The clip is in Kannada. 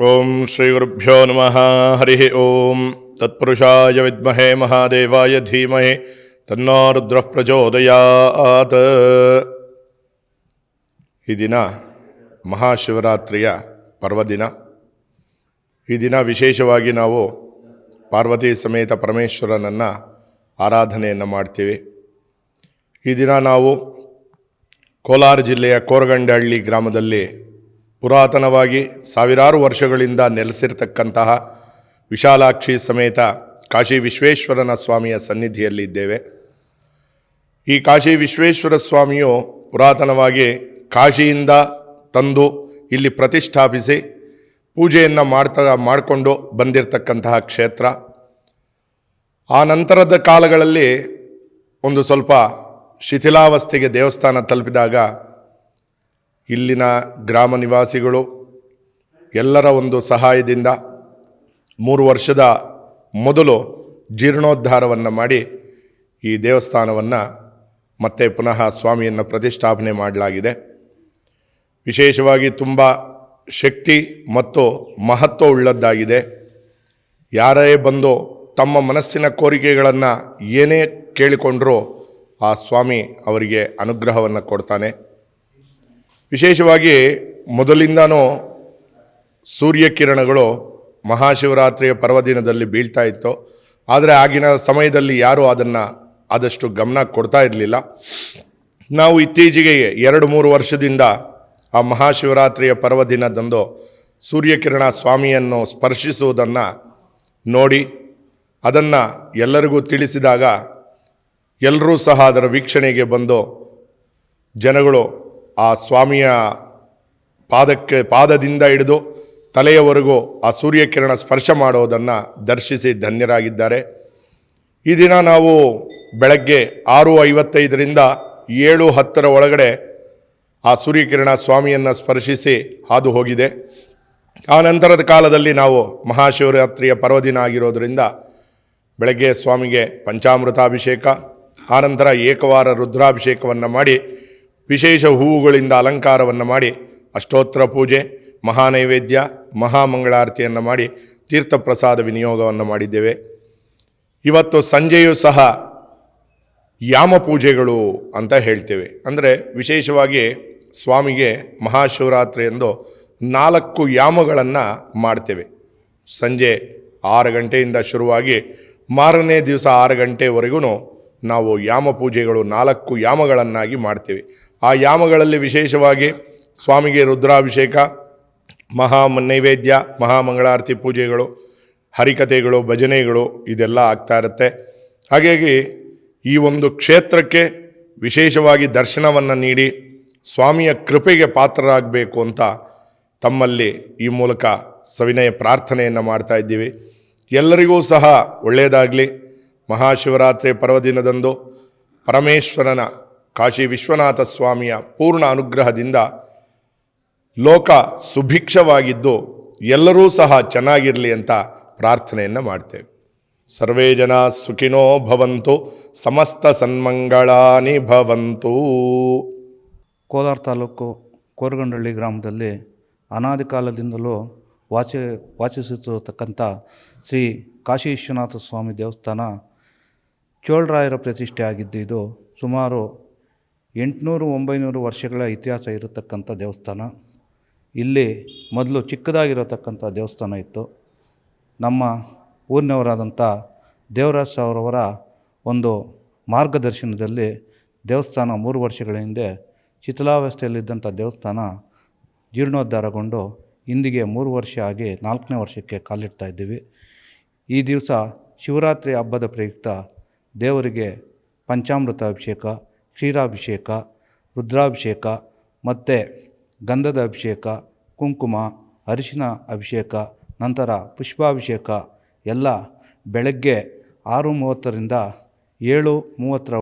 ಓಂ ಶ್ರೀ ಗುರುಭ್ಯೋ ನಮಃ ಹರಿ ಓಂ ತತ್ಪುರುಷಾಯ ವಿದ್ಮಹೇ ಮಹಾದೇವಾಯ ಧೀಮಹಿ ತನ್ನೋ ರುದ್ರ ಪ್ರಚೋದಯಾತ್ ಈ ದಿನ ಮಹಾಶಿವರಾತ್ರಿಯ ಪರ್ವದಿನ ಈ ದಿನ ವಿಶೇಷವಾಗಿ ನಾವು ಪಾರ್ವತಿ ಸಮೇತ ಪರಮೇಶ್ವರನನ್ನು ಆರಾಧನೆಯನ್ನು ಮಾಡ್ತೀವಿ. ಈ ದಿನ ನಾವು ಕೋಲಾರ ಜಿಲ್ಲೆಯ ಕೋರಗಂಡಹಳ್ಳಿ ಗ್ರಾಮದಲ್ಲಿ ಪುರಾತನವಾಗಿ ಸಾವಿರಾರು ವರ್ಷಗಳಿಂದ ನೆಲೆಸಿರ್ತಕ್ಕಂತಹ ವಿಶಾಲಾಕ್ಷಿ ಸಮೇತ ಕಾಶಿ ವಿಶ್ವೇಶ್ವರನ ಸ್ವಾಮಿಯ ಸನ್ನಿಧಿಯಲ್ಲಿದ್ದೇವೆ ಈ ಕಾಶಿ ವಿಶ್ವೇಶ್ವರ ಸ್ವಾಮಿಯು ಪುರಾತನವಾಗಿ ಕಾಶಿಯಿಂದ ತಂದು ಇಲ್ಲಿ ಪ್ರತಿಷ್ಠಾಪಿಸಿ ಪೂಜೆಯನ್ನು ಮಾಡ್ತಾ, ಮಾಡಿಕೊಂಡು ಬಂದಿರತಕ್ಕಂತಹ ಕ್ಷೇತ್ರ. ಆ ನಂತರದ ಕಾಲಗಳಲ್ಲಿ ಒಂದು ಸ್ವಲ್ಪ ಶಿಥಿಲಾವಸ್ಥೆಗೆ ದೇವಸ್ಥಾನ ತಲುಪಿದಾಗ ಇಲ್ಲಿನ ಗ್ರಾಮ ನಿವಾಸಿಗಳು ಎಲ್ಲರ ಒಂದು ಸಹಾಯದಿಂದ ಮೂರು ವರ್ಷದ ಮೊದಲು ಜೀರ್ಣೋದ್ಧಾರವನ್ನು ಮಾಡಿ ಈ ದೇವಸ್ಥಾನವನ್ನು ಮತ್ತೆ ಪುನಃ ಸ್ವಾಮಿಯನ್ನು ಪ್ರತಿಷ್ಠಾಪನೆ ಮಾಡಲಾಗಿದೆ. ವಿಶೇಷವಾಗಿ ತುಂಬ ಶಕ್ತಿ ಮತ್ತು ಮಹತ್ವ ಉಳ್ಳದ್ದಾಗಿದೆ. ಯಾರೇ ಬಂದು ತಮ್ಮ ಮನಸ್ಸಿನ ಕೋರಿಕೆಗಳನ್ನು ಏನೇ ಕೇಳಿಕೊಂಡರೂ ಆ ಸ್ವಾಮಿ ಅವರಿಗೆ ಅನುಗ್ರಹವನ್ನು ಕೊಡ್ತಾನೆ. ವಿಶೇಷವಾಗಿ ಮೊದಲಿಂದನೂ ಸೂರ್ಯಕಿರಣಗಳು ಮಹಾಶಿವರಾತ್ರಿಯ ಪರ್ವದಿನದಲ್ಲಿ ಬೀಳ್ತಾ ಇತ್ತು. ಆದರೆ ಆಗಿನ ಸಮಯದಲ್ಲಿ ಯಾರೂ ಅದನ್ನು ಆದಷ್ಟು ಗಮನ ಕೊಡ್ತಾ ಇರಲಿಲ್ಲ. ನಾವು ಇತ್ತೀಚೆಗೆ ಎರಡು ಮೂರು ವರ್ಷದಿಂದ ಆ ಮಹಾಶಿವರಾತ್ರಿಯ ಪರ್ವದಿನದಂದು ಸೂರ್ಯಕಿರಣ ಸ್ವಾಮಿಯನ್ನು ಸ್ಪರ್ಶಿಸುವುದನ್ನು ನೋಡಿ, ಅದನ್ನು ಎಲ್ಲರಿಗೂ ತಿಳಿಸಿದಾಗ ಎಲ್ಲರೂ ಸಹ ಅದರ ವೀಕ್ಷಣೆಗೆ ಬಂದು ಜನಗಳು ಆ ಸ್ವಾಮಿಯ ಪಾದಕ್ಕೆ, ಪಾದದಿಂದ ಹಿಡಿದು ತಲೆಯವರೆಗೂ ಆ ಸೂರ್ಯಕಿರಣ ಸ್ಪರ್ಶ ಮಾಡೋದನ್ನು ದರ್ಶಿಸಿ ಧನ್ಯರಾಗಿದ್ದಾರೆ. ಈ ದಿನ ನಾವು ಬೆಳಗ್ಗೆ ಆರು ಐವತ್ತೈದರಿಂದ ಏಳು ಹತ್ತರ ಒಳಗಡೆ ಆ ಸೂರ್ಯಕಿರಣ ಸ್ವಾಮಿಯನ್ನು ಸ್ಪರ್ಶಿಸಿ ಹಾದು ಹೋಗಿದೆ. ಆ ನಂತರದ ಕಾಲದಲ್ಲಿ ನಾವು ಮಹಾಶಿವರಾತ್ರಿಯ ಪರ್ವದಿನ ಆಗಿರೋದರಿಂದ ಬೆಳಗ್ಗೆ ಸ್ವಾಮಿಗೆ ಪಂಚಾಮೃತಾಭಿಷೇಕ ಆನಂತರ ಏಕವಾರ ರುದ್ರಾಭಿಷೇಕವನ್ನು ಮಾಡಿ ವಿಶೇಷ ಹೂವುಗಳಿಂದ ಅಲಂಕಾರವನ್ನು ಮಾಡಿ ಅಷ್ಟೋತ್ತರ ಪೂಜೆ, ಮಹಾನೈವೇದ್ಯ, ಮಹಾಮಂಗಳಾರತಿಯನ್ನು ಮಾಡಿ, ತೀರ್ಥಪ್ರಸಾದ ವಿನಿಯೋಗವನ್ನು ಮಾಡಿದ್ದೇವೆ. ಇವತ್ತು ಸಂಜೆಯೂ ಸಹ ಯಾಮ ಪೂಜೆಗಳು ಅಂತ ಹೇಳ್ತೇವೆ. ಅಂದರೆ ವಿಶೇಷವಾಗಿ ಸ್ವಾಮಿಗೆ ಮಹಾಶಿವರಾತ್ರಿ ಎಂದು ನಾಲ್ಕು ಯಾಮಗಳನ್ನು ಮಾಡ್ತೇವೆ. ಸಂಜೆ ಆರು ಗಂಟೆಯಿಂದ ಶುರುವಾಗಿ ಮಾರನೇ ದಿವಸ ಆರು ಗಂಟೆವರೆಗೂ ನಾವು ಯಾಮ ಪೂಜೆಗಳು ನಾಲ್ಕು ಯಾಮಗಳನ್ನಾಗಿ ಮಾಡ್ತೀವಿ. ಆ ಯಾಮಗಳಲ್ಲಿ ವಿಶೇಷವಾಗಿ ಸ್ವಾಮಿಗೆ ರುದ್ರಾಭಿಷೇಕ, ಮಹಾ ನೈವೇದ್ಯ ಮಹಾಮಂಗಳಾರತಿ ಪೂಜೆಗಳು, ಹರಿಕಥೆಗಳು, ಭಜನೆಗಳು ಇದೆಲ್ಲ ಆಗ್ತಾ ಇರುತ್ತೆ. ಹಾಗಾಗಿ ಈ ಒಂದು ಕ್ಷೇತ್ರಕ್ಕೆ ವಿಶೇಷವಾಗಿ ದರ್ಶನವನ್ನು ನೀಡಿ ಸ್ವಾಮಿಯ ಕೃಪೆಗೆ ಪಾತ್ರರಾಗಬೇಕು ಅಂತ ತಮ್ಮಲ್ಲಿ ಈ ಮೂಲಕ ಸವಿನಯ ಪ್ರಾರ್ಥನೆಯನ್ನು ಮಾಡ್ತಾ ಇದ್ದೀವಿ. ಎಲ್ಲರಿಗೂ ಸಹ ಒಳ್ಳೆಯದಾಗಲಿ ಮಹಾಶಿವರಾತ್ರಿ ಪರ್ವದಿನದಂದು ಪರಮೇಶ್ವರನ ಕಾಶಿ ವಿಶ್ವನಾಥ ಸ್ವಾಮಿಯ ಪೂರ್ಣ ಅನುಗ್ರಹದಿಂದ ಲೋಕ ಸುಭಿಕ್ಷವಾಗಿದ್ದು ಎಲ್ಲರೂ ಸಹ ಚೆನ್ನಾಗಿರಲಿ ಅಂತ ಪ್ರಾರ್ಥನೆಯನ್ನು ಮಾಡ್ತೇವೆ. ಸರ್ವೇ ಜನ ಸುಖಿನೋ ಭವಂತು, ಸಮಸ್ತ ಸನ್ಮಂಗಳಾನಿ ಭವಂತು. ಕೋಲಾರ ತಾಲೂಕು ಕೋರಗಂಡಳ್ಳಿ ಗ್ರಾಮದಲ್ಲಿ ಅನಾದಿ ಕಾಲದಿಂದಲೂ ವಾಚ ವಾಚಿಸುತ್ತಿರತಕ್ಕಂಥ ಶ್ರೀ ಕಾಶಿ ವಿಶ್ವನಾಥ ಸ್ವಾಮಿ ದೇವಸ್ಥಾನ ಚೋಳರಾಯರ ಪ್ರತಿಷ್ಠೆ ಆಗಿದ್ದು ಇದು ಸುಮಾರು ಎಂಟುನೂರು ಒಂಬೈನೂರು ವರ್ಷಗಳ ಇತಿಹಾಸ ಇರತಕ್ಕಂಥ ದೇವಸ್ಥಾನ. ಇಲ್ಲಿ ಮೊದಲು ಚಿಕ್ಕದಾಗಿರತಕ್ಕಂಥ ದೇವಸ್ಥಾನ ಇತ್ತು. ನಮ್ಮ ಊರಿನವರಾದಂಥ ದೇವರಾಜ್ ಸಾವ್ರವರ ಒಂದು ಮಾರ್ಗದರ್ಶನದಲ್ಲಿ ದೇವಸ್ಥಾನ ಮೂರು ವರ್ಷಗಳ ಹಿಂದೆ ಶಿಥಿಲಾವಸ್ಥೆಯಲ್ಲಿದ್ದಂಥ ದೇವಸ್ಥಾನ ಜೀರ್ಣೋದ್ಧಾರಗೊಂಡು ಇಂದಿಗೆ ಮೂರು ವರ್ಷ ಆಗಿ ನಾಲ್ಕನೇ ವರ್ಷಕ್ಕೆ ಕಾಲಿಡ್ತಾ ಇದ್ದೀವಿ. ಈ ದಿವಸ ಶಿವರಾತ್ರಿ ಹಬ್ಬದ ಪ್ರಯುಕ್ತ ದೇವರಿಗೆ ಪಂಚಾಮೃತ ಅಭಿಷೇಕ ಕ್ಷೀರಾಭಿಷೇಕ, ರುದ್ರಾಭಿಷೇಕ ಮತ್ತು ಗಂಧದ ಅಭಿಷೇಕ, ಕುಂಕುಮ, ಅರಿಶಿನ ಅಭಿಷೇಕ, ನಂತರ ಪುಷ್ಪಾಭಿಷೇಕ, ಎಲ್ಲ ಬೆಳಗ್ಗೆ ಆರು ಮೂವತ್ತರಿಂದ ಏಳು ಮೂವತ್ತರ